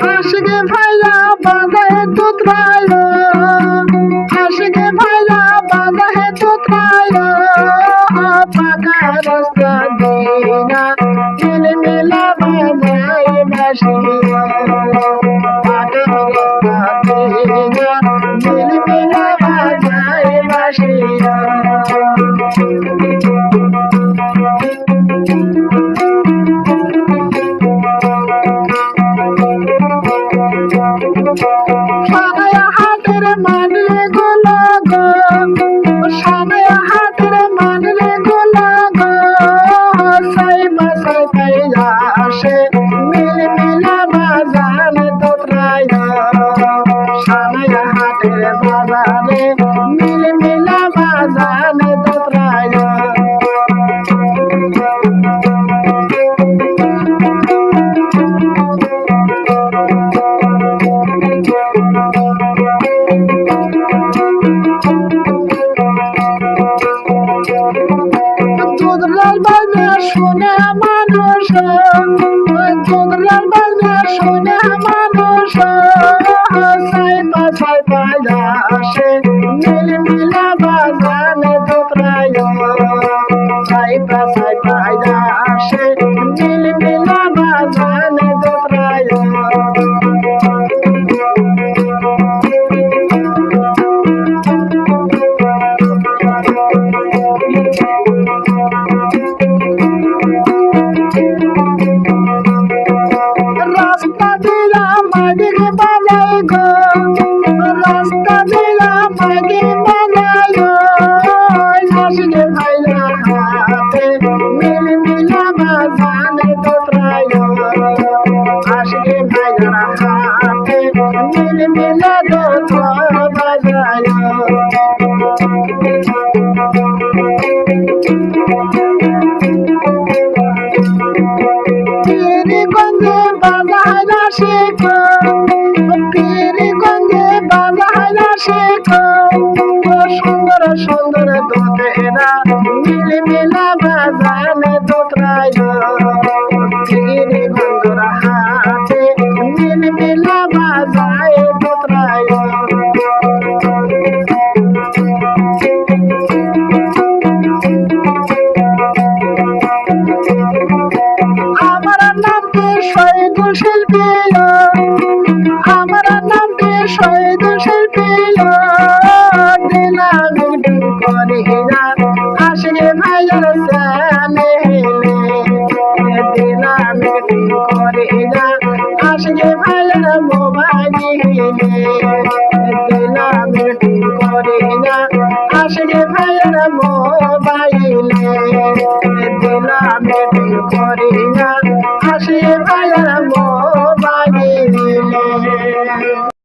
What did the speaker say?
Aşıkın payla bana hep tutrayla Aşıkın payla bana hep tutrayla Apaka rastladığına Dilimle bana yemeşti Sanaya হাতের বাজারে মিল মিলা বাজান তোত্রায় দুধলাল বাজনা শুনে মানুষ, দুধলাল বাজনা শুনে মানুষ। রাস্তা দিয়া মাগে বাজাই গো রাস্তা দিয়া মাগে বাজাই গো নাসিকে ভাইলা হাতে মিল মিলা বাজানে তোত্রাই আশিকে ভাইলা হাতে মিল মিলা বাজাইলা শেখ পীরগঞ্জে বাজাইলা শেখ সুন্দর সুন্দর দোতেরা মিল মিলা বাজানে দোতরায় পীরগঞ্জর হাতে মিল মিলা বাজায় দোতরায় আমার নামটি দোষের পেল, আমার নাম বিষয় দোষের পেল। দিলাম করে হীরা আসলে ভাইয়ের সামনে হেলে। দিলাম করে হীরা আসলে ভাইয়ের মোবাইল হেলে। দিলাম করে